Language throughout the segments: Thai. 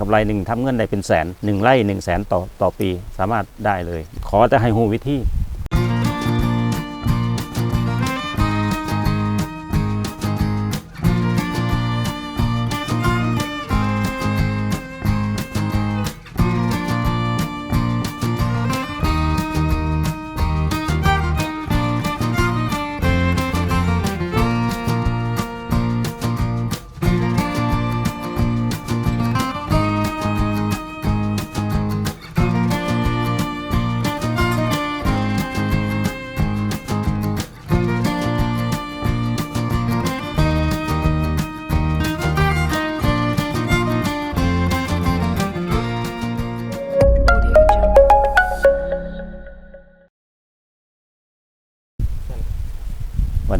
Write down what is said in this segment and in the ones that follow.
กำไรหนึ่งทำเงินได้เป็นแสนหนึ่งไร่หนึ่งแสนต่อต่อปีสามารถได้เลย ขอแต่ให้หูวิธี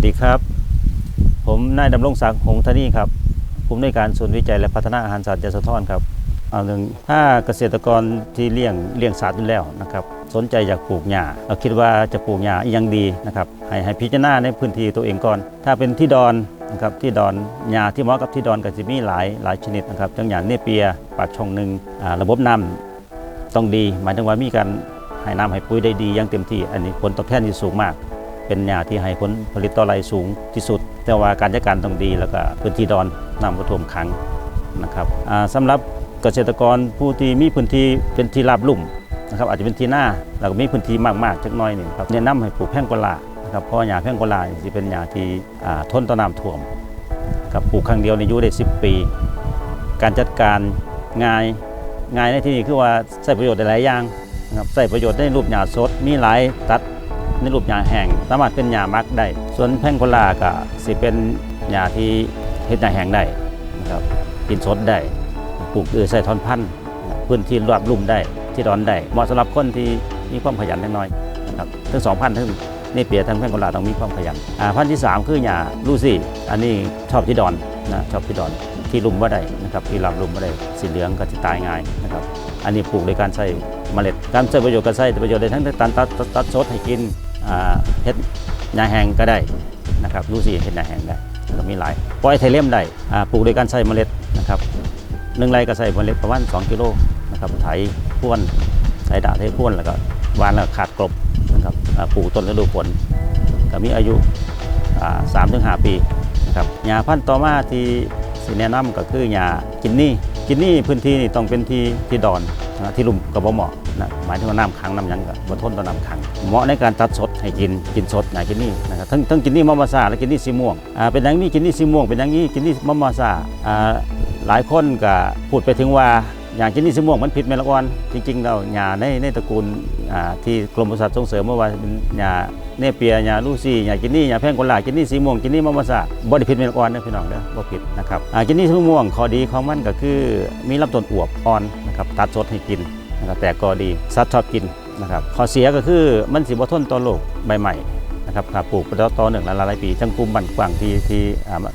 ดีครับ ผมนายดำรงศักดิ์หงส์ธนีครับผู้อำนวยการศูนย์วิจัยและพัฒนาอาหารสัตว์ยโสธรครับเอาหนึ่งถ้าเกษตรกรที่เลี้ยงเลี้ยงสัตว์อยู่แล้วนะครับสนใจอยากปลูกหญ้าเราคิดว่าจะปลูกหญ้ายังดีนะครับให้ให้พิจารณาในพื้นที่ตัวเองก่อน ถ้าเป็นที่ดอนนะครับที่ดอนหญ้าที่เหมาะกับที่ดอนก็จะมีหลายหลายชนิดนะครับทั้งอย่างเนเปียปากช่องหนึ่งระบบน้ำต้องดี หมายถึงว่ามีการให้น้ำให้ปุ๋ยได้ดีอย่างเต็มที่ อันนี้ผลตอบแทนที่สูงมาก เป็นหญ้าที่ให้ผลผลิตต่อไร่สูงที่สุด แต่ว่าการจัดการต้องดี แล้วก็พื้นที่ดอนน้ำกระท่วมขังนะครับสำหรับเกษตรกรผู้ที่มีพื้นที่เป็นที่ราบลุ่มนะครับอาจจะเป็นที่หน้าแล้วก็มีพื้นที่มากๆจักน้อยหนึ่งครับแนะนำให้ปลูกแพ่งกลานะครับเพราะว่าหญ้าแพ่งกวาลาจะเป็นหญ้าที่ทนต่อน้ำท่วมครับปลูกครั้งเดียวในอายุได้ 10 ปี การจัดการง่ายง่ายในที่นี้คือว่าใช้ประโยชน์ได้หลายอย่างนะครับใช้ประโยชน์ในรูปหญ้าสดมีหลายตัด ในรูปหญ้าแห้งสามารถเป็นหญ้ามักได้ ส่วนแพงโกลาก็สิเป็นหญ้าที่เฮ็ดหญ้าแห้งได้นะครับกินสดได้ปลูกเอือใส่ทอนพันธุ์พื้นที่รอบลุ่มได้ที่ร้อนได้เหมาะสำหรับคนที่มีความขยันเล็กน้อยนะครับทั้งสองพันธุ์ทั้งในเปียทั้งแพงโกลาต้องมีความขยันอ่าพันธุ์ที่สามคือหญ้าลูซี่ อันนี้ชอบที่ดอนนะชอบที่ดอนที่ลุ่มว่าได้นะครับที่รับลุ่มว่าได้สีเหลืองก็จะตายง่ายนะครับอันนี้ปลูกโดยการใช้เมล็ดการใช้ประโยชน์ก็ใช้ประโยชน์ได้ทั้งตัดตัดตัดสดให้กิน เฮ็ดหญ้าแห้งก็ได้นะครับรู้สิเฮ็ดหญ้าแห้งได้ก็มีหลายปล่อยไทเลมได้ปลูกโดยการใช้เมล็ดนะครับหนึ่งไร่ก็ใส่เมล็ดประมาณ2กิโลนะครับไถพ่วนใส่ดาไถพ่วนแล้วก็วานแล้วขาดกลบนะครับปลูกต้นฤดูฝนก็มีอายุสามถึงห้าปีนะครับหญ้าพันธุ์ต่อมาที่สิแนะนำก็คือหญ้ากินนี่กินนี่พื้นที่นี่ต้องเป็นที่ที่ดอนที่ลุ่มกับบ่เหมาะนะหมายถึงว่าน้ำขังน้ำยังกับบ่ทนต่อน้ำขัง เหมาะในการตัดสด ให้กินกินสดนะกินนี่นะครับทั้งทั้งกินนี่มะมาซาและกินนี่สีม่วงอ่าเป็นอย่างนี้กินนี่สีม่วงเป็นอย่างนี้กินนี่มะมาซาอ่าหลายคนก็พูดไปถึงว่าอย่างกินนี่สีม่วงมันผิดไหมละก่อนจริงๆแล้วหญ้าในในตระกูลอ่าที่กรมปศุสัตว์ส่งเสริมเมื่อวานเป็นหญ้าเนเปียหญ้าลูซี่หญ้ากินนี่หญ้าแพงโกลาบกินนี่สีม่วงกินนี่มะมาซาบ่ได้ผิดไหมละก่อนนะพี่น้องเด้อบ่ผิดนะครับอ่ากินนี่สีม่วงข้อดีของมันก็คือมีลำต้นอวบอ่อนนะครับตัดสดให้กินนะครับแต่ก็ดีสัตว์ชอบกิน นะครับข้อเสียก็คือมันสิบ่ทนต่อโรคใบใหม่นะครับถ้าปลูกไปต่อเนื่องหลายปีทั้งกลุ่มบ้านกว้างที่ที่อ่ามา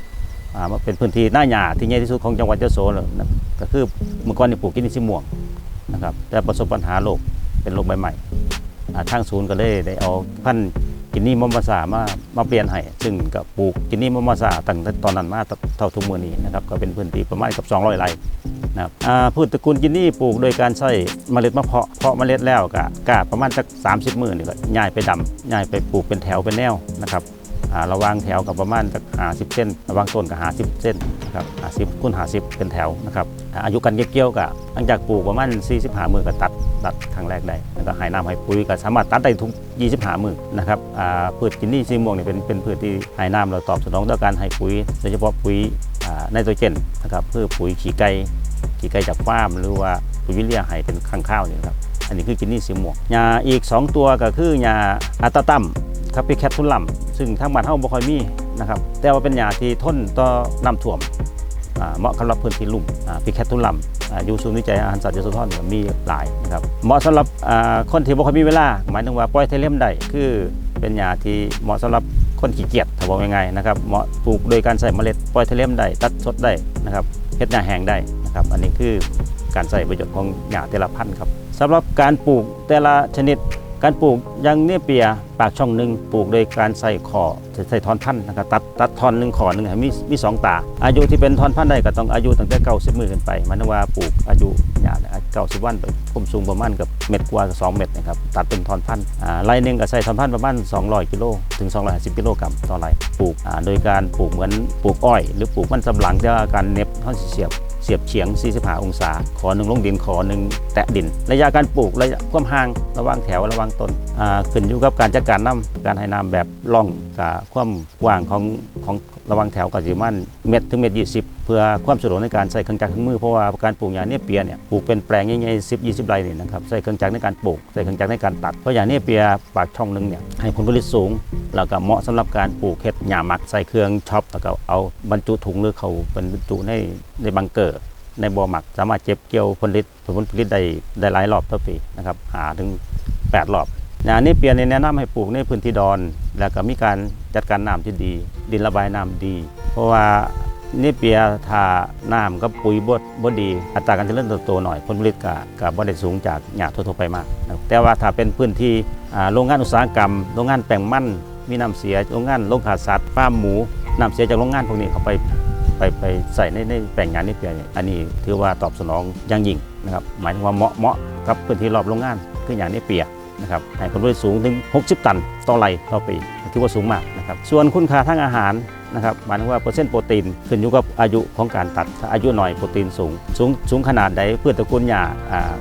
อ่าเป็นพื้นที่หน้าหญ้าที่ใหญ่ที่สุดของจังหวัดยโสเลยนะก็คือเมื่อก่อนนี่ปลูกกินนี่สิม่วงนะครับแต่ประสบปัญหาโรคเป็นโรคใบใหม่ทางศูนย์ก็เลยได้เอาพันธุ์กินนี่มอมมาสามามาเปลี่ยนให้ซึ่งก็ปลูกกินนี่มอมมาสาตั้งแต่ตอนนั้นมาเท่าทุกมือนี้นะครับก็เป็นพื้นที่ประมาณกับ 200ไร่ นะครับพืชตระกูลกินนี่ปลูกโดยการใช้เมล็ดมะเพาะเพาะเมล็ดแล้วก็กาประมาณสัก30 มื้อนี่ก็ย้ายไปดำย้ายไปปลูกเป็นแถวเป็นแนวนะครับอ่าระวางแถวกับประมาณสัก50เส้น ระวางต้นกับ50เส้นนะครับ50คูณ50เป็นแถวนะครับอายุการเก็บเกี่ยวก็หลังจากปลูกประมาณ45มื้อก็ตัดตัดครั้งแรกได้แล้วก็ให้น้ำให้ปุ๋ยก็สามารถตัดได้ทุก25มื้อนะครับพืชกินนี่ซีม่วงนี่เป็นเป็นพืชที่ให้น้ำเราตอบสนองต่อการให้ปุ๋ยโดยเฉพาะปุ๋ยไนโตรเจนนะครับคือปุ๋ยขี้ไก่ ขี้ไก่จากฟาร์มหรือว่าปุ๋ยวิเลียไห้เป็นข้างข้าวนี่ครับอันนี้คือกินนี่สีม่วงยาอีก 2 ตัวก็คือยาอัตาตัมครับพิแคทุลัมซึ่งทางบ้านเฮาบ่ค่อยมีนะครับแต่ว่าเป็นยาที่ทนต่อน้ำท่วมเหมาะสำหรับพื้นที่ลุ่มพิแคทุลัมอยู่ศูนย์วิจัยอาหารสัตว์ยโสธรเนี่ยมีหลายนะครับเหมาะสำหรับคนที่บ่ค่อยมีเวลา หมายถึงว่าปล่อยเทเลมได้คือเป็นยาที่เหมาะสำหรับคนขี้เกียจถ้าบอกง่ายๆนะครับเหมาะปลูกโดยการใส่เมล็ดปล่อยเทเลมได้ตัดสดได้นะครับเฮ็ดหญ้าแห้งได้ นะครับ อันนี้คือการใส่ประโยชน์ของหญ้าแต่ละพันธุ์ครับสำหรับการปลูกแต่ละชนิด การปลูกยางเนเปียปากช่องหนึ่งปลูกโดยการใส่ขอใส่ทอนพันธุ์นะครับตัดตัดทอนหนึ่งขอหนึ่งห้มีมีสองตา อายุที่เป็นทอนพันธุ์ได้ก็ต้องอายุตั้งแต่เก้าสิบมือขึ้นไป มันว่าปลูกอายุยาเก้าสิบวันไปผมสูงประมาณกับเม็ดกว่าสองเม็ดนะครับตัดเป็นทอนพันธุ์อ่าไรหนึ่งก็ใส่ทอนพันธุ์ประมาณ200กิโลถึง250กิโลกรัมต่อไรปลูกอ่าโดยการปลูกเหมือนปลูกอ้อย หรือปลูกมันสำหลังจะการเน็บเขาเสียบ สียบเฉียง 45 องศา ขอหนึ่งลงดินขอหนึ่งแตะดิน ระยะการปลูกระยะความห่างระว่างแถวระว่างต้นอ่าขึ้นอยู่กับการจัดการน้ำการให้น้ำแบบล่องกับความกว้างของของ ระว่างแถวกับสิมันเม็ดถึงเม็ดยี่สิบเพื่อความสะดวกในการใส่เครื่องจักรเครื่องมือเพราะว่าการปลูกยางเนี่ยเปียเนี่ยปลูกเป็นแปลงใหญ่ๆสิบยี่สิบไร่นี่นะครับใส่เครื่องจักรในการปลูกใส่เครื่องจักรในการตัดเพราะยางเนี่ยเปียปากช่องหนึ่งเนี่ยให้ผลผลิตสูง แล้วก็เหมาะสำหรับการปลูกเห็ดหญ้าหมักใส่เครื่องช็อปแล้วก็เอาบรรจุถุงหรือเขาเป็นบรรจุในในบังเกอร์ในบ่อหมักสามารถเก็บเกี่ยวผลผลิตผลผลิตได้ได้หลายรอบต่อปีนะครับหาถึง 8 รอบ งานนี้เปลี่ยนในแนะนำให้ปลูกในพื้นที่ดอน แล้วก็มีการจัดการน้ำที่ดี ดินระบายน้ำดี เพราะว่านี่เปียทาน้ำกับปุ๋ยบดบดดี อัตราการเจริญเติบโตหน่อยผลผลิตก็ก็บ่ได้สูงจากหญ้าทั่วๆไปมาก แต่ว่าถ้าเป็นพื้นที่โรงงานอุตสาหกรรม โรงงานแป้งมันมีน้ำเสียโรงงานโรงขาสัตว์ฟาร์มหมูน้ำเสียจากโรงงานพวกนี้เขาไปไปไปใส่ในในแปลงงานนี่เปียอันนี้ถือว่าตอบสนองอยังยิ่งนะครับหมายถึงว่าเหมาะเหมาะกับพื้นที่รอบโรงงานคืออย่างนี้เปีย นะครับให้ผลผลิตสูงถึง 60 ตันต่อไร่ต่อปีถือว่าสูงมากนะครับส่วนคุณค่าทางอาหาร นะครับหมายถึงว่าเปอร์เซ็นต์โปรตีนขึ้นอยู่กับอายุของการตัดถ้าอายุหน่อยโปรตีนสูง สูงสูงขนาดใดพืชตระกูลหญ้า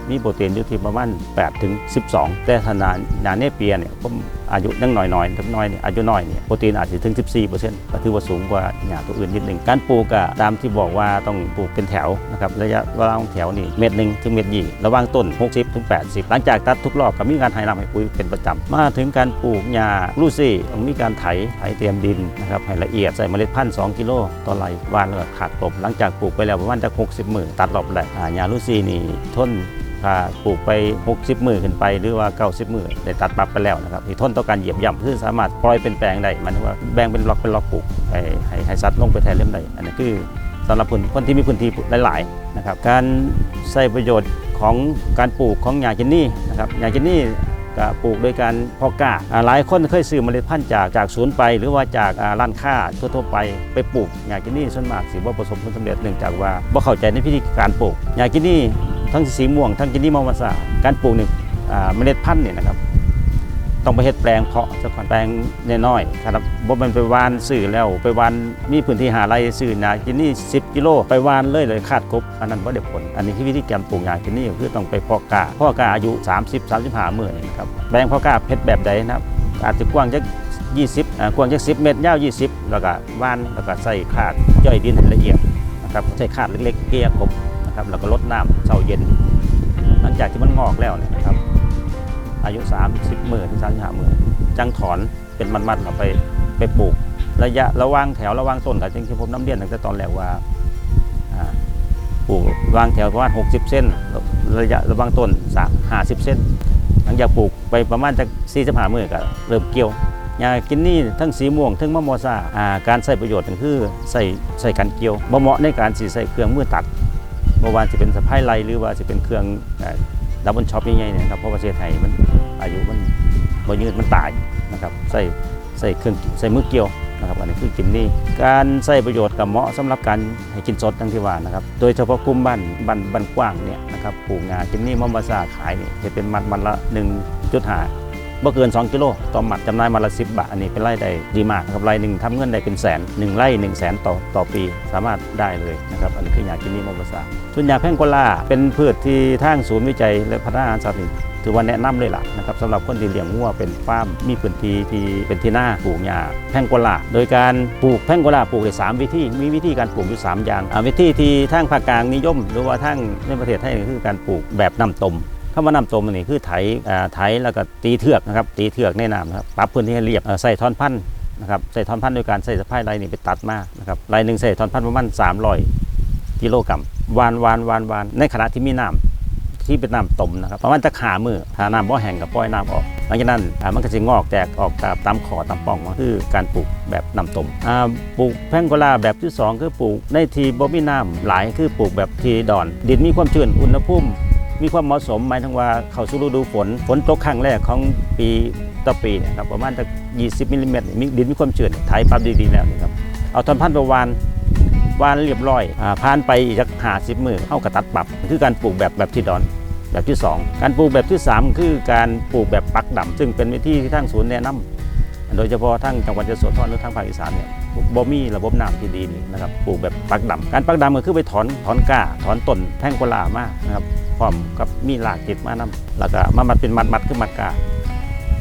มีโปรตีนอยู่ที่ประมาณ8ถึง12 แต่ขนาดหญ้าเนเปียเนี่ยผมอายุยังน้อยๆทั้งน้อยเนี่ยอายุน้อยเนี่ยโปรตีนอาจจะถึง 14%ก็ถือว่าสูงกว่าหญ้าตัวอื่นนิดหนึ่งการปลูกอะตามที่บอกว่าต้องปลูกเป็นแถวนะครับระยะระหว่างแถวนี่เม็ดหนึ่งถึงเม็ดยี่ระหว่างต้น 60ถึง80 หลังจากตัดทุกรอบก็มีการให้น้ำให้ปุ๋ยเป็นประจำมาถึงการปลูกหญ้าลูซี่ต้องมีการไถไถเตรียมดินนะครับให้ละเอียดใส่เมล็ดพันธุ์2กิโลต่อไร่วานแล้วก็ขาดกลบหลังจากปลูกไปแล้วประมาณจะ60หมื่นตัดรอบแรกอ่าหญ้าลูซี่นี่ทนถ้าปลูกไป 60 มือขึ้นไปหรือว่า 90 มือได้ตัดปรับไปแล้วนะครับที่ทนต่อการเหยียบย่ำคือสามารถปล่อยเป็นแปลงได้มันว่าแบ่งเป็นล็อกเป็นล็อกปลูกให้ให้ให้สัตว์ลงไปแทนเล่มได้อันนี้คือสำหรับคนคนที่มีพื้นที่หลายๆนะครับการใช้ประโยชน์ของการปลูกของหญ้ากินนี่นะครับหญ้ากินนี่ ก็ปลูกโดยการเพาะกล้าหลายคนเคยซื้อเมล็ดพันธุ์จากจากศูนย์ไป หรือว่าจากร้านค้าทั่วๆไปไปปลูกหญ้ากินนี่ส่วนมากสิบ่ประสบผลสำเร็จเนื่องจากว่าบ่เข้าใจในพิธีการปลูกหญ้ากินนี่ทั้งสีม่วงทั้งกินนี่มอมาซาการปลูกเนี่ยเมล็ดพันธุ์เนี่ยนะครับ ต้องไปเฮ็ดแปลงเพาะซะก่อนแปลงน้อยๆครับบ่แมันไปวานซื้อแล้วไปวานมีพื้นที่หาไรซื้อนากินนี่ 10 กิโล ไปวานเลยเลยขาดกบอันนั้นบ่ได้ผล อันนี้คือวิธีการปลูกยางกินนี่คือต้องไปเพาะกาเพาะกาอายุ 30 35มื้อนี่นะครับแปลงเพาะกาเพชรแบบใดนะครับอาจจะกว้างจัก20อ่ากว้างจัก10 เมตรยาว 20 แล้วก็วานแล้วก็ใส่ขาดย่อยดินให้ละเอียดนะครับใส่ขาดเล็กๆเกลี่ยกบนะครับแล้วก็ลดน้ำเช้าเย็น หลังจากที่มันงอกแล้วนะครับ อายุ 30หมื่นถึง35หมื่นจังถอนเป็นมัดๆเอาไปไปปลูก ระยะระว่างแถวระว่างต้นกับจริงๆผมน้ำเรียนตั้งแต่ตอนแรกว่าอ่าปลูกวางแถวประมาณ60 เส้น ระยะระว่างต้น3 50 เส้น หลังจากปลูกไปประมาณจาก45มื่นก็เริ่มเกี่ยวยากินนี่ทั้งสีม่วงทั้งมะมอซาอ่าการใส่ประโยชน์ก็คือใส่ใส่การเกี่ยวบ่เหมาะในการสีใส่เครื่องมือตัดเมื่อวานจะเป็นสะพายไลหรือว่าจะเป็นเครื่องดับบิลช็อปใหญ่ๆเนี่ยนะครับเพราะประเทศไทยมัน อายุมันบ่ยืดมันตายนะครับใส่ใส่เครื่องใส่มือเกี่ยวนะครับอันนี้คือกินนี่การใส่ประโยชน์กับเหมาะสำหรับการให้กินสดทั้งที่ว่านะครับโดยเฉพาะกลุ่มบ้านบ้านบ้านกว้างเนี่ยนะครับปลูกงากินนี่มะมาซาขายเนี่ยจะเป็นมัดมันละ1.5บ่เกิน 2 กิโลต่อหมัดจำหน่ายมาละ10 บาท อันนี้เป็นไร่ได้ดีมากครับไร่หนึ่งทำเงินได้เป็นแสนหนึ่งไร่1 0 0 0 0แสนต่อต่อปีสามารถได้เลยนะครับอันนี้คือยากินนี่โมบาซาส่วนยาแพงโกลาเป็นพืชที่ทางศูนย์วิจัยและพัฒนาอาหารสัตว์ ถือว่าแนะนำเลยล่ะนะครับสำหรับคนที่เลี้ยงวัวเป็นฟาร์มมีพื้นที่ที่เป็นที่หน้าปลูกยาแพงกลาโดยการปลูกแพงกลาปลูกได้สามวิธี มีวิธีการปลูกอยู่สามอย่างวิธีที่ทางภาคกลางนิยม หรือว่าทางในประเทศไทยคือการปลูกแบบน้ำต้มคำว่านำตมนี่คือไถอ่าไถแล้วก็ตีเทือกนะครับตีเทือกในน้ำนะครับปรับพื้นที่ให้เรียบใส่ท่อนพันธุ์นะครับใส่ท่อนพันธุ์โดยการใส่สะพายไรนี่ไปตัดมานะครับไรหนึ่งใส่ท่อนพันธุ์ประมาณ300กิโลกรัมวานวานวานวานในขณะที่มีน้ำ ที่เป็นน้ำต้มนะครับประมาณจะขามือถ้าน้ำบ่แห้งก็ปล่อยน้ำออกหลังจากนั้นอ่ามันก็จะงอกแตกออกตามตามขอตามป่องก็คือการปลูกแบบน้ำต้มปลูกแพงโกลาแบบที่สองคือปลูกในทีบ่มีน้ำหลายคือปลูกแบบทีดอน ดินมีความชื้นอุณหภูมิมีความเหมาะสมหมายถึงว่าเข้าสู่ฤดูฝน ฝนตกครั้งแรกของปีต่อปีนี่ยครับประมาณจะ20มิลลิเมตรมีดินมีความชื้นไถปรับดีๆแล้วนี่ครับเอาทอนพันธุ์ไปหวาน วานเรียบร้อยอาผ่านไปอีกสักหาสิบมือเข้ากระตัดปรับ คือการปลูกแบบแบบที่ดอนแบบที่ 2 การปลูกแบบที่ 3 คือการปลูกแบบปักดำซึ่งเป็นวิธีที่ทางศูนย์แนะนำโดยเฉพาะทั้งจังหวัดยโสธรหรือทางภาคอีสานเนี่ยบ่มีระบบน้ำที่ดีนี่นะครับปลูกแบบปักดำการปักดำก็คือไปถอนถอนก้าถอนต้นแท่งกลามานะครับพร้อมกับมีรากติดมานำแล้วก็มามัดเป็นมัดมัดคือมัดก้า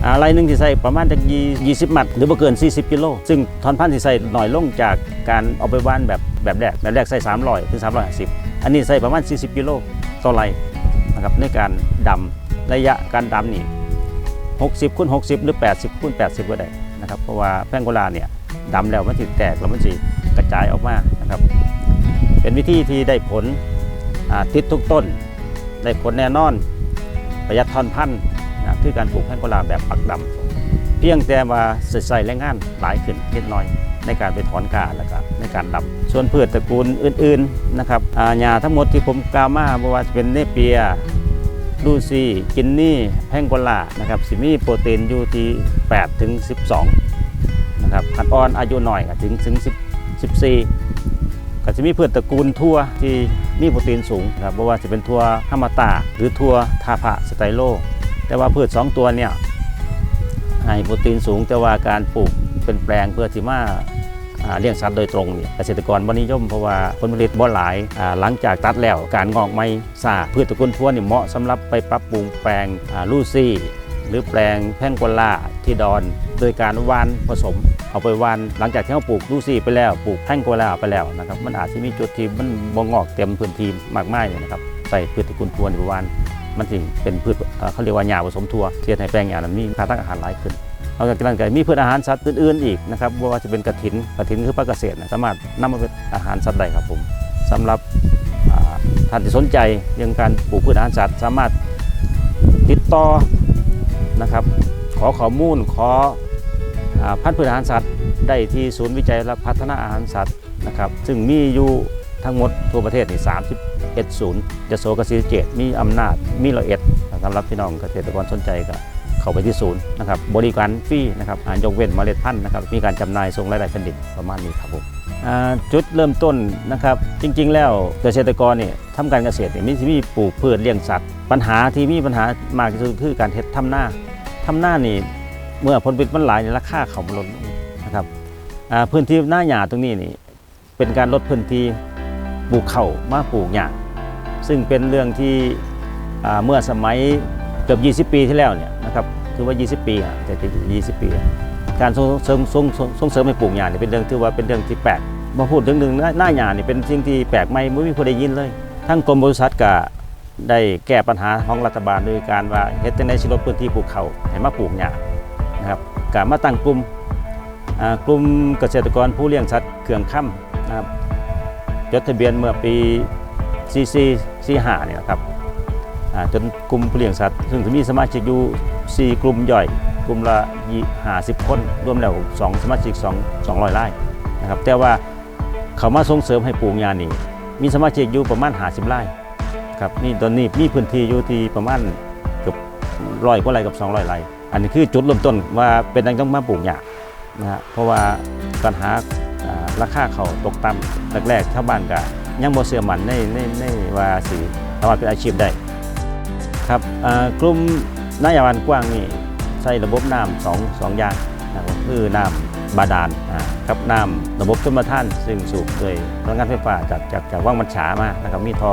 อะไรหนึ่งที่ใส่ประมาณจากยี่สิบมัดหรือบ่เกิน 40 กิโลซึ่งถอนพันธุ์ที่ใส่หน่อยลงจากการเอาไปว่านแบบ แบบแรกแบบแรกใส่300ถึง350 อันนี้ใส่ประมาณ 40กิโลต่อไรนะครับในการดำระยะการดำนี่60คูณ60 หรือ 80คูณ80 ก็ได้นะครับเพราะว่าแป้งโกลาเนี่ยดำแล้วมันสิแตกแล้วมันสิกระจายออกมานะครับ เป็นวิธีที่ได้ผลติดทุกต้น ได้ผลแน่นอนประหยัดทอนพันธุ์นะคือการปลูกแป้งโกลาแบบปักดำเพียงแต่ว่าใส่แรงงานหลายขึ้นนิดหน่อยในการไปถอนกาแล้วก็ในการดำ ส่วนพืชตระกูลอื่นๆนะครับอ่าหญ้าทั้งหมดที่ผมกล่าวมาไม่ว่าจะเป็นเนเปียลูซี่กินนี่แพงโกลานะครับสิมีโปรตีนอยู่ที่8ถึง12นะครับคันอ่อนอายุหน่อยก็ถึงถึง10 14 ก็จะมีพืชตระกูลทั่วที่มีโปรตีนสูงนะครับเพราะว่าจะเป็นทั่วฮามาตาหรือทั่วทาพะสไตโล แต่ว่าพืชสองตัวเนี่ยให้โปรตีนสูงแต่ว่าการปลูกเป็นแปลงเพื่อที่มา เลี้ยงสัตว์โดยตรงเนี่ยเกษตรกรบ่นิยมเพราะว่าผลผลิตบ่หลายหลังจากตัดแล้วการงอกไม่ซาพืชตระกูลทั่วนี่เหมาะสำหรับไปปรับปรุงแปลงลูซี่ หรือแปลงแพงโกล่าที่ดอน โดยการวานผสม เอาไปวานหลังจากที่เราปลูกลูซี่ไปแล้วปลูกแพงโกล่าไปแล้วนะครับมันอาจจะมีจุดที่มันบ่งอกเต็มพื้นที่มากมายเนี่ยนะครับใส่พืชตระกูลทั่วนี่ไปวานมันถึงเป็นพืชเขาเรียกว่าหญ้าผสมทั่วเทียนให้แปลงหญ้านั้นมีค่าตั้งอาหารหลายขึ้น นอกจากนั้นก็มีพืชอาหารสัตว์อื่นๆอีกนะครับว่าจะเป็นกระถินกระถินคือภาคเกษตรสามารถนำมาเป็นอาหารสัตว์ได้ครับผมสำหรับท่านที่สนใจเรื่องการปลูกพืชอาหารสัตว์ สามารถติดต่อนะครับ ขอข้อมูลขออพันธุ์พืชอาหารสัตว์ได้ที่ศูนย์วิจัยและพัฒนาอาหารสัตว์นะครับ ซึ่งมีอยู่ทั้งหมดทั่วประเทศนี่ 31ศูนย์จะโสกบศรีสะเกตมีอำนาจมีละเอียดสำหรับพี่น้องเกษตรกรสนใจก็เข้าไปที่ศูนย์นะครับบริการฟรีนะครับอ่ายกเว้นเมล็ดพันธุ์นะครับมีการจำหน่ายส่งรายได้แผ่นดินประมาณนี้ครับผมจุดเริ่มต้นนะครับจริง ๆ แล้วเกษตรกรเนี่ยทำการเกษตรเนี่ยมีที่มีปลูกพืชเลี้ยงสัตว์ปัญหาที่มีปัญหามากที่สุดคือการเฮ็ดทำหน้าทำหน้านี่เมื่อผลผลิตมันหลายเนี่ยราคาเขามันลดนะครับพื้นที่หน้าหญ้าตรงนี้นี่เป็นการลดพื้นที่ปลูกเข้ามาปลูกหญ้า ซึ่งเป็นเรื่องที่เมื่อสมัยเกือบ20 ปีที่แล้วเนี่ยนะครับคือว่า 20 ปีอะแต่ที่20 ปี การส่งเสริมส่งส่งเสริมให้ปลูกหญ้าเนี่ยเป็นเรื่องที่ว่าเป็นเรื่องที่แปลกมาพูดถึงหนึ่งหน้าหน้าหญ้านี่ยเป็นสิ่งที่แปลกใหม่ไม่มีคนได้ยินเลย ทั้งกรมบริษัทกับได้แก้ปัญหาของรัฐบาลโดยการว่าเฮ็ดจังได๋สิลดพื้นที่ปลูกเขาให้มาปลูกหญ้านะครับก็มาตั้งกลุ่มกลุ่มเกษตรกรผู้เลี้ยงสัตว์เครื่องค่ำนะครับจดทะเบียนเมื่อปี 44 45เนี่ยนะครับจนกลุ่มผู้เลี้ยงสัตว์ซึ่งมีสมาชิกอยู่ 4 กลุ่มย่อย กลุ่มละ50คนรวมแล้ว 2 สมาชิก 2 200รายนะครับแต่ว่าเขามาส่งเสริมให้ปลูกหญ้านี่มีสมาชิกอยู่ประมาณ50รายครับนี่ตอนนี้มีพื้นที่อยู่ที่ประมาณเกือบร้อยกว่าไร่กับ 200ไร่อันนี้คือจุดเริ่มต้นว่าเป็นดังต้องมาปลูกหญ้านะฮะเพราะว่าปัญหาราคาเขาตกต่ำแรกๆชาวบ้านก็ ยังบ่เชื่อมันในในในว่าสิสามารถเป็นอาชีพได้ครับกลุ่มนายวันกว้างนี่ใช้ระบบน้ำสองสองอย่างนะครับคือน้ำบาดาลอ่ากับน้ำระบบชลประทาน ซึ่งสูบโดยพลังงานไฟฟ้าจากจากจากว่างมันฉามานะครับมีทอ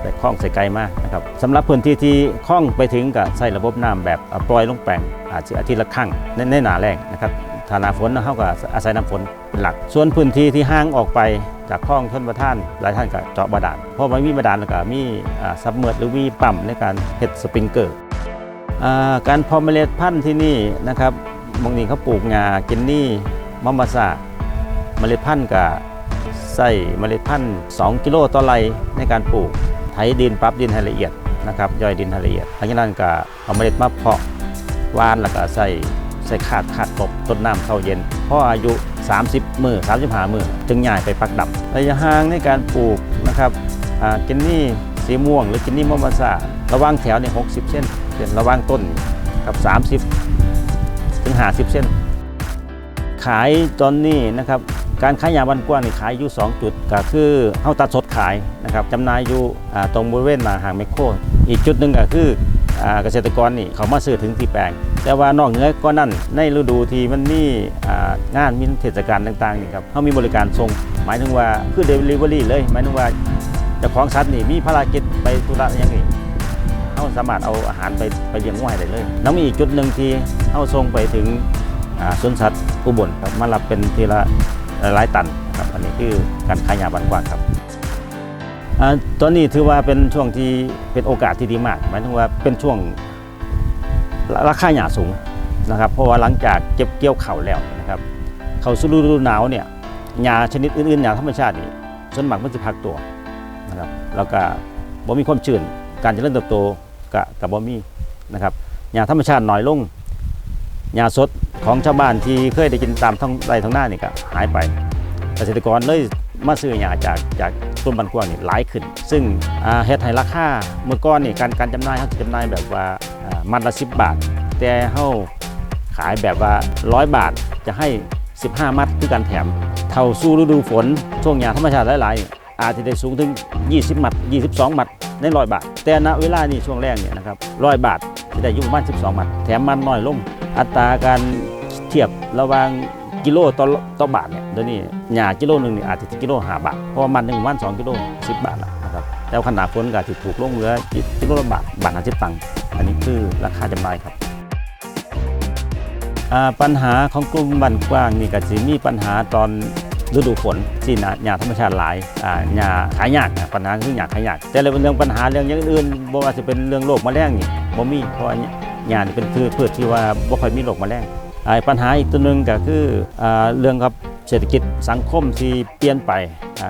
ใส่คล้องใส่ไกลมากนะครับสำหรับพื้นที่ที่คล้องไปถึงกับใส่ระบบน้ำแบบปล่อยลงแปลงอาจจะอาทิตย์ละครั้งในในหนาแรงนะครับ ถ้าหนาฝนเขาก็อาศัยน้ำฝนเป็นหลัก ส่วนพื้นที่ที่ห่างออกไปจากคลองชนประทานหลายท่านก็เจาะบาดาลเพราะมันมีบาดาลแล้วก็มีซับเมิร์ดหรือมีปั๊มในการเฮ็ดสปริงเกอร์การพาะเมล็ดพันธุ์ที่นี่นะครับบางทีเขาปลูกงากินนี่มะมาซาเมล็ดพันธุ์กับใส่เมล็ดพันธุ์2กิโลต่อไร่ในการปลูกไถดินปรับดินให้ละเอียดนะครับย่อยดินให้ละเอียดหลังจากนั้นก็เอาเมล็ดมาเพาะวานแล้วก็ใส่ ใส่ขาดขาดตบต้นน้ำเข้าเย็นพออายุ 30 มือ35 มือจึงย้ายไปปักดำระยะห่างในการปลูกนะครับกินนี่สีม่วง หรือกินนี่มอมาซาระว่างแถวเนี่ย60 เส้นเป็นระว่างต้นกับ 30 ถึง 50 เส้น ขายตอนนี้นะครับการขายยาบันกว้างนี่ขายอยู่ 2 จุดก็คือเฮาตัดสดขายนะครับจำหน่ายอยู่ตรงบริเวณหน้าห้างแมคโคร อีกจุดหนึ่งก็คือ เกษตรกรนี่เขามาซื้อถึงที่แปลง แต่ว่านอกเหนือก็นั่นในฤดูที่มันมีอ่งานมีเทศกาลต่างๆนี่ครับเขามีบริการส่งหมายถึงว่าคือเดลิเวอรี่เลย หมายถึงว่าเจ้าของสัตว์นี่มีภารกิจไปธุระอย่างนี้เขาสามารถเอาอาหารไปไปเลี้ยงง่ายได้เลยแล้วมีอีกจุดหนึ่งที่เขาส่งไปถึงสวนสัตว์อุบลครับมารับเป็นทีละหลายตันครับอันนี้คือการขายยาบันกว้างครับ ตอนนี้ถือว่าเป็นช่วงที่เป็นโอกาสที่ดีมากหมายถึงว่าเป็นช่วงราคาหยาสูงนะครับ เพราะว่าหลังจากเก็บเกี่ยวเข่าแล้วนะครับเข่าสู่ฤดูหนาวเนี่ยหญ้าชนิดอื่นๆหญ้าธรรมชาตินี่ส่วนมากมันจะพักตัวนะครับแล้วก็บ่มีความชื้นการเจริญเติบโตกับกับบ่มีนะครับหญ้าธรรมชาติน้อยลงหญ้าสดของชาวบ้านที่เคยได้กินตามท้องไร่ท้องนานี่ก็หายไปเกษตรกรเลย มาซื้อหญ้าจากจากต้นบันกว้างนี่หลายขึ้น ซึ่งเฮ็ดให้ราคาเมื่อก่อนนี่การการจำหน่ายเขาจะจำหน่ายแบบว่ามัดละ 10 บาท แต่เฮาขายแบบว่า 100 บาทจะให้ 15 มัดคือการแถม เท่าสู้ฤดูฝน ช่วงหญ้าธรรมชาติหลายๆนี่อาจจะได้สูงถึง 20 มัด 22 มัดในร้อยบาท แต่ณเวลานี้ช่วงแรกเนี่ยนะครับร้อยบาทจะได้อยู่ประมาณ 12 มัด แถมมันน้อยลงอัตราการเทียบระหว่าง กิโลต่อต่อบาทเนี่ยเดี๋ยวนี้หญ้ากิโลหนึ่งนี่อาจจะกิโลห้าบาทเพราะว่ามันหนึ่งวันสองกิโลสิบบาทล้วนะครับแล้วขนาดฝนก็จะถูกลงเหลือกิโลละบาทบาทห้าสิบตังค์อันนี้คือราคาจำหน่ายครับปัญหาของกลุ่มบันกว้างนี่ก็จะมีปัญหาตอนฤดูฝนที่หนาหญ้าธรรมชาติหลายหญ้าขายยากปัญหาคือหญ้าขายยากแต่เรื่องปัญหาเรื่องอย่างอื่นบ่ว่าจะเป็นเรื่องโรคแมลงนี่บ่มีเพราะหญ้านี่เป็นพืชที่ว่าบ่ค่อยมีโรคแมลงอ่า ปัญหาอีกตัวหนึ่งก็คืออเรื่องครับเศรษฐกิจสังคมที่เปลี่ยนไป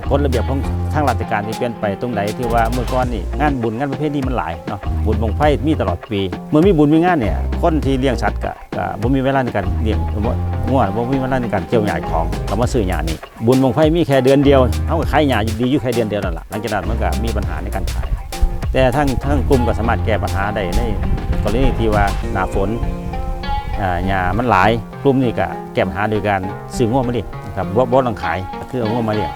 กฎระเบียบของทางราชการที่เปลี่ยนไปตรงไหนที่ว่าเมื่อก่อนนี่งานบุญงานประเภทนี้มันหลายเนาะบุญบงไฟมีตลอดปี เมื่อมีบุญมีงานเนี่ยคนที่เลี้ยงสัตว์ก็ก็บ่มีเวลาในการเลี้ยงสมมติง่วบ่มีเวลาในการเกี่ยวหญ้าของก็มาซื้อหญ้านี่บุญบงไฟมีแค่เดือนเดียวเฮาก็ขายหญ้าดีอยู่แค่เดือนเดียวนั่นล่ะหลังจากนั้นมันก็มีปัญหาในการขาย แต่ทั้งทั้งกลุ่มก็สามารถแก้ปัญหาได้ในกรณีที่ว่าหน้าฝน หญ้ามันหลายกลุ่มนี้ก็แก้ปัญหาโดยการซื้อง้วมาเลี้ยงนะครับบ่บ่ต้องขายคือเอาง้วมาเลี้ยง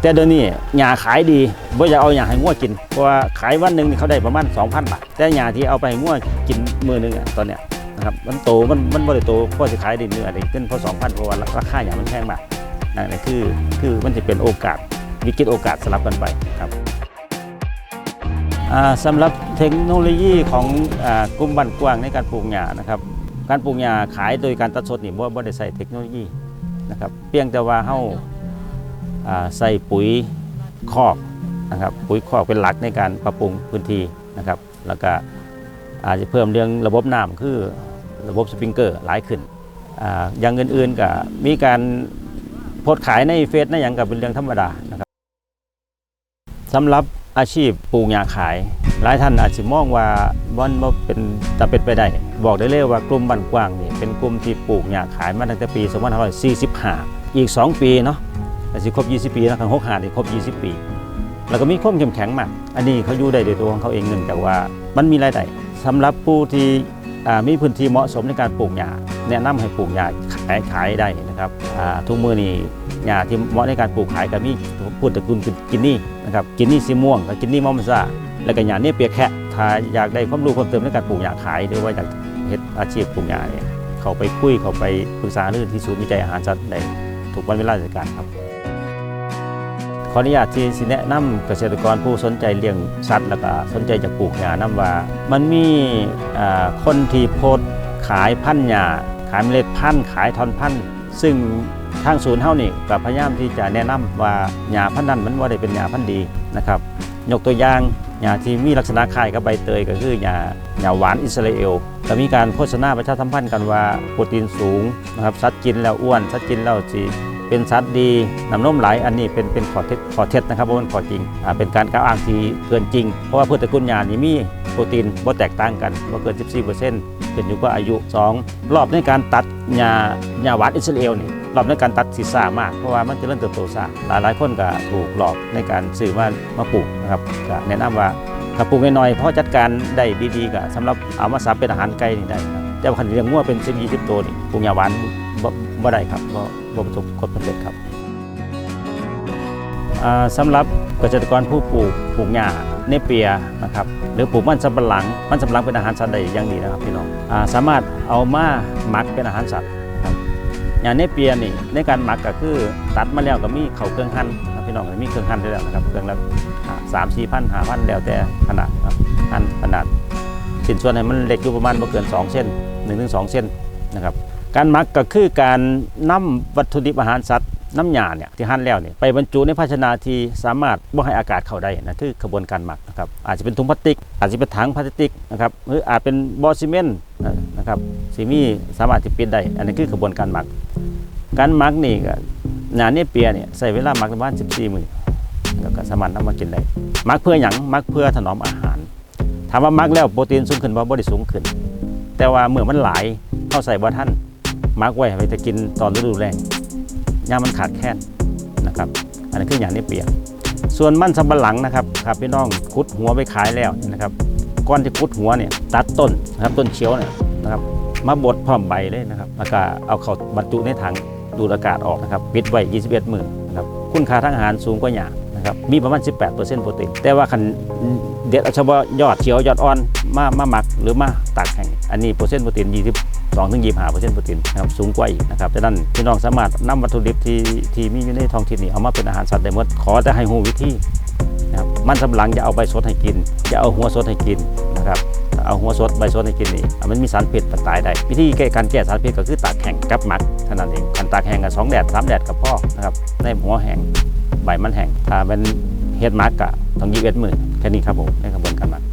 แต่เดี๋ยวนี้หญ้าขายดีบ่อยากเอาหญ้าให้ง้วกินเพราะว่าขายวันหนึงนี่เขาได้ประมาณ2,000บาทแต่หญ้าที่เอาไปให้ง้วกินมื้อหนึงอะตอนเนี้ยนะครับมันโตมันมันบ่ได้โตพอสิขายได้เนื้อได้ขึ้นเพราะ2,000เพราะว่าราคาหญ้ามันแพงมากนั่นแหละคือคือมันจะเป็นโอกาสวิกฤตโอกาสสลับกันไปครับสำหรับเทคโนโลยีของอกลุ่มบ้านกว้างในการปลูกหญ้านะครับ การปลูกหญ้าขายโดยการตัดสดนี่บ่บ่ได้ใส่เทคโนโลยีนะครับเพียงแต่ว่าเฮาอ่าใส่ปุ๋ยคอกนะครับปุ๋ยคอกเป็นหลักในการปรับปรุงพื้นที่นะครับแล้วก็อาจจะเพิ่มเรื่องระบบน้ำคือระบบสปริงเกอร์หลายขึ้นอ่าอย่างอื่นๆก็มีการโพสต์ขายในเฟซในอย่างกับเป็นเรื่องธรรมดานะครับสำหรับ อาชีพปลูกหญ้าขาย หลายท่านอาจจะมองว่ามันบ่เป็นต่เป็นไปได้ บอกได้เลยว่ากลุ่มบ้านกว้างนี่เป็นกลุ่มที่ปลูกหญ้าขายมาตั้งแต่ปี2545 อีก 2 ปีเนาะอาจจะครบ 20 ปีแล้วทาง65นี่ครบ 20 ปี แล้วก็มีความเข้มแข็งมาก อันนี้เขาอยู่ได้โดยตัวของเขาเองเนื่องจากว่ามันมีรายได้สำหรับผู้ที่มีพื้นที่เหมาะสมในการปลูกหญ้าแนะนำให้ปลูกหญ้าขายขายได้นะครับทุกมือนี้ หญ้าที่เหมาะในการปลูกขายก็มีพูดตระกูลกินนี่นะครับกินนี่สีม่วงกับกินนี่มอมซ่าแล้วก็หญ้าเนี่ยเปียกแคะถ้าอยากได้ความรู้เพิ่มเติมในการปลูกหญ้าขายหรือว่าอยากเฮ็ดอาชีพปลูกหญ้าเนี่ยเขาไปคุยเขาไปปรึกษาเรื่องที่ศูนย์วิจัยอาหารสัตว์ในทุกวันเวลาราชการครับ ขออนุญาตที่สิแนะนำเกษตรกรผู้สนใจเลี้ยงสัตว์แล้วก็สนใจจะปลูกหญ้านํว่า มันมีคนที่โพสขายพันธุ์หญ้าขายเมล็ดพันธุ์ขายทอนพันธุ์ซึ่ง ทางศูนย์เฮานี่ก็พยายามที่จะแนะนำว่าหญ้าพันธุ์นั้นมันว่าได้เป็นหญ้าพันธุ์ดีนะครับยกตัวอย่างหญ้าที่มีลักษณะคล้ายกับใบเตยก็คือหญ้าหญ้าหวานอิสราเอลก็มีการโฆษณาประชาสัมพันธ์กันว่าโปรตีนสูงนะครับสัตว์กินแล้วอ้วนสัตว์กินแล้วสิเป็นสัตว์ดีน้ำนมไหลอันนี้เป็นเป็นขอเท็จขอเท็จนะครับเพราะมันขอจริงเป็นการกล่าวอ้างที่เกินจริง เพราะว่าพืชตระกูลหญ้านี่มี ปรตีนบ่แตกต่างกันบ่เกิน 14%ขึ้นอยู่กับอายุ 2 รอบในการตัดหญ้าหญ้าหวานอิสราเอลนี่รอบในการตัดสิซ่ามากเพราะว่ามันจะเริ่มเติบโตซ่าหลายหลายคนก็ถูกหลอกในการซื้อมามาปลูกนะครับก็แนะนำว่าถ้าปลูกน้อยๆพอจัดการได้ดีๆก็สำหรับเอามาสับเป็นอาหารไก่นี่ได้ครับแต่ว่าคันเลี้ยงงัวเป็น10 20ตัวนี่ปลูกหญ้าหวานบ่บ่ได้ครับบ่บ่ประสบความสำเร็จครับ สำหรับเกษตรกรผู้ปลูกปลูกหญ้าเนเปียนะครับหรือปลูกมันสำปะหลัง มันสำปะหลังเป็นอาหารสัตว์ได้อย่างดีนะครับพี่น้องอสามารถเอามาหมักเป็นอาหารสัตว์ครับอย่าเนเปียนี่ในการหมักก็คือตัดมาแล้วก็มีเข่าเครื่องหั่นพี่น้องมีเครื่องหั่นได้แล้วนะครับเครื่องละสามสี่พันห้าพันแล้วแต่ขนาดครับหั่นขนาดชิ้นส่วนให้มันเล็กอยู่ประมาณบ่เกิน 2 เส้น1ถึง2เส้นนะครับการหมักก็คือการนำวัตถุดิบอาหารสัตว์ น้ำหยาเนี่ยที่หั่นแล้วเนี่ยไปบรรจุในภาชนะที่สามารถบ่ให้อากาศเข้าได้นะคือกระบวนการหมักนะครับอาจจะเป็นถุงพลาสติก อาจจะเป็นถังพลาสติกนะครับหรืออาจเป็นบอซีเมนต์นะครับซีมีสามารถที่ปิดได้อันนี้คือกระบวนการหมัก การหมักนี่ก็หนาเนี่ยเปียเนี่ยใส่เวลาหมักประมาณ14มื้อแล้วก็สามารถนำมากินได้หมักเพื่อหยังหมักเพื่อถนอมอาหารถามว่ามักแล้วโปรตีนสูงขึ้นบ่บ่ได้สูงขึ้น แต่ว่าเมื่อมันหลายเข้าใส่บ่ท่านมักไว้ไปจะกินตอนฤดูแล้ง ยามมันขาดแคลนนะครับอันนี้คืออย่างนี้เปลี่ยกส่วนมันสำปะหลังนะครับครับพี่น้องคุดหัวไปขายแล้วนะครับก้อนที่คุดหัวเนี่ยตัดต้นนะครับต้นเชียวเนี่ยนะครับมาบดพร้อมใบเลยนะครับแล้วก็เอาเข้าบรรจุในถังดูดอากาศออกนะครับปิดไว้ 21มื้อนะครับคุณค่าทางอาหารสูงกว่าหญ้านะครับมีประมาณ 18%โปรตีนแต่ว่าคันเด็ดเอาเฉพาะยอดเขียวยอดอ่อนมามาหมักหรือมาตากแห้งอันนี้เปอร์เซ็นต์โปรตีน 22ถึง25เปอร์เซ็นต์โปรตีนนะครับสูงกว่าอีกนะครับดังนั้นพี่น้องสามารถนำวัตถุดิบที่ที่มีอยู่ในท้องถิ่นนี้เอามาเป็นอาหารสัตว์ได้หมดขอแต่ให้หูวิธีนะครับมันสำหลังจะเอาใบสดให้กินจะเอาหัวสดให้กินนะครับเอาหัวสดใบสดให้กินนี่มันมีสารพิษมันตายได้วิธีแก้การแก้สารพิษก็คือตากแห้งกับหมักเท่านั้นเองคันตากแห้งกับสองแดดสามแดดกับพ่อนะครับในหัวแห้งใบมันแห้งถ้าเป็นเฮ็ดหมักกะต้องยีเอ็ดมือแค่นี้ครับผมในกระบวนการหมัก